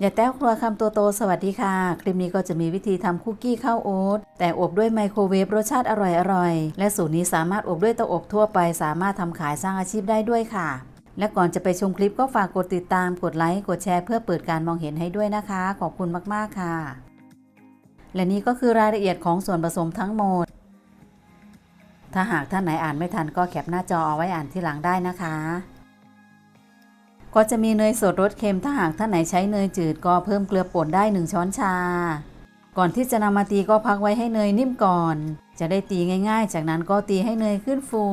อย่าแต้วครัวคำตัวโตสวัสดีค่ะ คลิปนี้ก็จะมีวิธีทำคุกกี้ข้าวโอ๊ตแต่อบด้วยไมโครเวฟรสชาติอร่อยๆและสูตรนี้สามารถอบด้วยเตาอบทั่วไป สามารถทำขายสร้างอาชีพได้ด้วยค่ะ และก่อนจะไปชมคลิปก็ฝากกดติดตามกดไลค์กดแชร์เพื่อเปิดการมองเห็นให้ด้วยนะคะ ขอบคุณมากๆค่ะ และนี่ก็คือรายละเอียดของส่วนผสมทั้งหมด ถ้าหากท่านไหนอ่านไม่ทันก็แคปหน้าจอเอาไว้อ่านที่หลังได้นะคะ ก็จะมีเนยสดรสเค็มถ้าหากท่านไหนใช้เนยจืดก็เพิ่มเกลือป่นได้ 1 ช้อนชา ก่อนที่จะนำมาตีก็พักไว้ให้เนยนิ่มก่อน จะได้ตีง่าย ๆ จากนั้นก็ตีให้เนยขึ้นฟู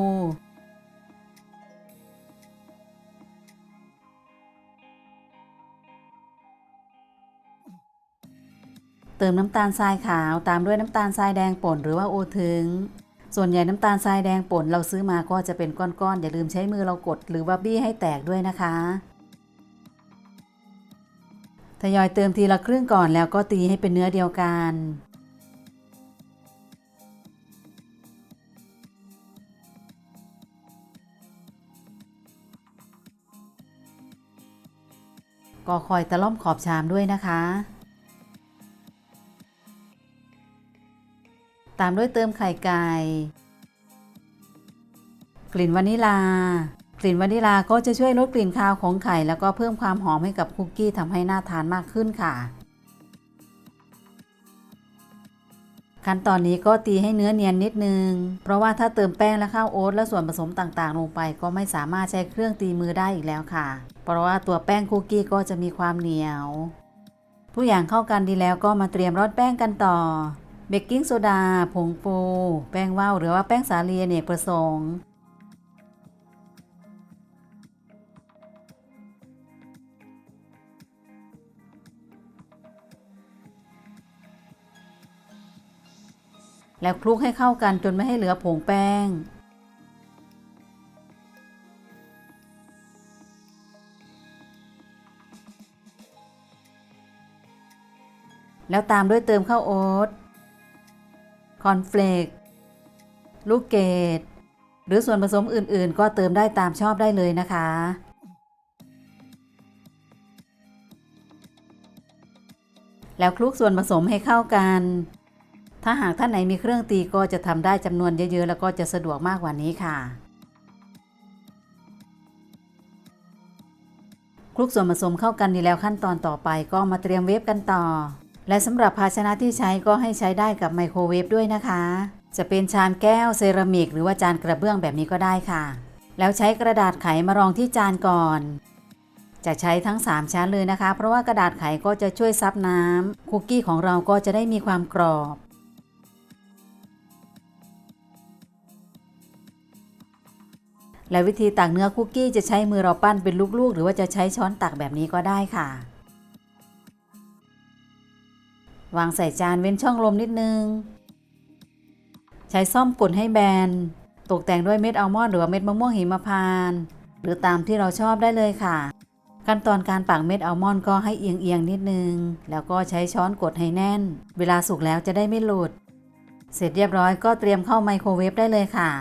เติมน้ำตาลทรายขาวตามด้วยน้ำตาลทรายแดงป่นหรือว่าโอทึง ส่วนใหญ่น้ำตาลทรายแดงป่นเราซื้อมาก็จะเป็นก้อนๆ อย่าลืมใช้มือเรากดหรือว่าบี้ให้แตกด้วยนะคะทยอยเติมทีละครึ่งก่อนแล้วก็ตีให้เป็นเนื้อเดียวกันก็คอยตะล่อมขอบชามด้วยนะคะามด้วยเติมไข่ไก่ กลิ่นวานิลากลิ่นวานิลาก็จะช่วยลดกลิ่นคาวของไข่ แล้วก็เพิ่มความหอมให้กับคุกกี้ทำให้น่าทานมากขึ้นค่ะ ขั้นตอนนี้ก็ตีให้เนื้อเนียนนิดนึง เพราะว่าถ้าเติมแป้งและข้าวโอ๊ตและส่วนผสมต่างๆ ลงไป ก็ไม่สามารถใช้เครื่องตีมือได้อีกแล้วค่ะ เพราะว่าตัวแป้งคุกกี้ก็จะมีความเหนียว ทุกอย่างเข้ากันดีแล้วก็มาเตรียมร่อนแป้งกันต่อ เบกกิ้งโซดา ผงฟู แป้งว่าวหรือว่าแป้งสาลีเนกประสงค์แล้วคลุกให้เข้ากันจนไม่ให้เหลือผงแป้ง แล้วตามด้วยเติมข้าวโอ๊ต คอนเฟลกลูกเกดหรือส่วนผสมอื่นๆ ก็เติมได้ตามชอบได้เลยนะคะ แล้วคลุกส่วนผสมให้เข้ากัน ถ้าหากท่านไหนมีเครื่องตีก็จะทำได้จำนวนเยอะๆ แล้วก็จะสะดวกมากกว่านี้ค่ะคลุกส่วนผสมเข้ากันดีแล้วขั้นตอนต่อไปก็มาเตรียมเวฟกันต่อ และสำหรับภาชนะที่ใช้ก็ให้ใช้ได้กับไมโครเวฟด้วยนะคะ จะเป็นชามแก้วเซรามิก หรือว่าจานกระเบื้องแบบนี้ก็ได้ค่ะ แล้วใช้กระดาษไขมารองที่จานก่อน จะใช้ทั้ง 3 ชั้นเลยนะคะ เพราะว่ากระดาษไขก็จะช่วยซับน้ำคุกกี้ของเราก็จะได้มีความกรอบและวิธีตักเนื้อคุกกี้จะใช้มือเราปั้นเป็นลูกๆ หรือว่าจะใช้ช้อนตักแบบนี้ก็ได้ค่ะ วางใส่จานเว้นช่องลมนิดนึง ใช้ซ่อมกดให้แบน ตกแต่งด้วยเม็ดอัลมอนด์หรือเม็ดมะม่วงหิมพานต์หรือตามที่เราชอบได้เลยค่ะ ขั้นตอนการปักเม็ดอัลมอนด์ก็ให้เอียงๆนิดนึง แล้วก็ใช้ช้อนกดให้แน่น เวลาสุกแล้วจะได้ไม่หลุด เสร็จเรียบร้อยก็เตรียมเข้าไมโครเวฟได้เลยค่ะ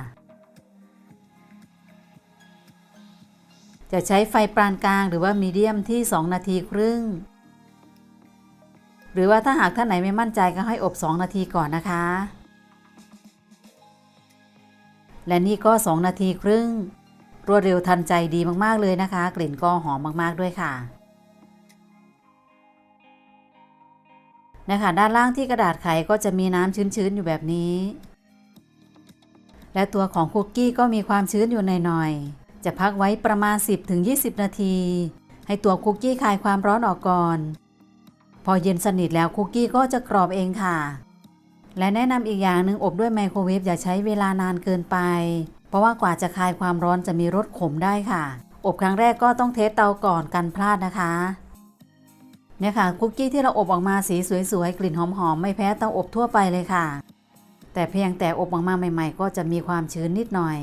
จะใช้ไฟปานกลางหรือว่ามีเดียมที่ 2 นาทีครึ่ง หรือว่าถ้าหากท่านไหนไม่มั่นใจก็ให้อบ 2 นาทีก่อนนะคะ และนี่ก็ 2 นาทีครึ่ง รวดเร็วทันใจดีมากๆเลยนะคะ กลิ่นก็หอมมากๆด้วยค่ะนะคะด้านล่างที่กระดาษไขก็จะมีน้ำชื้นๆอยู่แบบนี้ และตัวของคุกกี้ก็มีความชื้นอยู่หน่อยๆจะพักไว้ประมาณ 10-20 นาที ให้ตัวคุกกี้คลายความร้อนออกก่อน พอเย็นสนิทแล้วคุกกี้ก็จะกรอบเองค่ะ และแนะนำอีกอย่างหนึ่งอบด้วยไมโครเวฟอย่าใช้เวลานานเกินไป เพราะว่ากว่าจะคลายความร้อนจะมีรสขมได้ค่ะ อบครั้งแรกก็ต้องเทสเตาก่อนกันพลาดนะคะเนี่ยค่ะคุกกี้ที่เราอบออกมาสีสวยๆกลิ่นหอมๆไม่แพ้เตาอบทั่วไปเลยค่ะ แต่เพียงแต่อบออกมาใหม่ๆ ก็จะมีความชื้นนิดหน่อย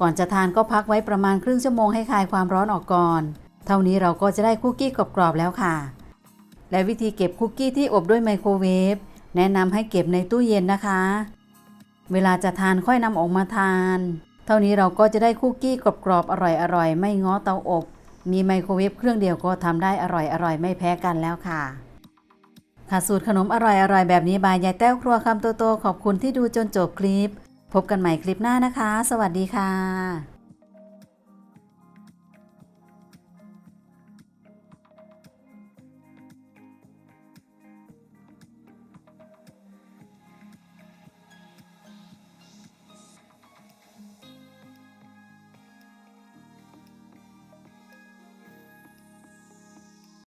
ก่อนจะทานก็พักไว้ประมาณครึ่งชั่วโมงให้คลายความร้อนออกก่อน เท่านี้เราก็จะได้คุกกี้กรอบๆแล้วค่ะ และวิธีเก็บคุกกี้ที่อบด้วยไมโครเวฟแนะนำให้เก็บในตู้เย็นนะคะ เวลาจะทานค่อยนำออกมาทาน เท่านี้เราก็จะได้คุกกี้กรอบๆอร่อยๆ ไม่ง้อเตาอบ มีไมโครเวฟเครื่องเดียวก็ทำได้อร่อยอร่อยไม่แพ้กันแล้วค่ะค่ะสูตรขนมอร่อยอร่อยแบบนี้บายยายแต้วครัวคำโตๆขอบคุณที่ดูจนจบคลิป พบกันใหม่คลิปหน้านะคะ สวัสดีค่ะ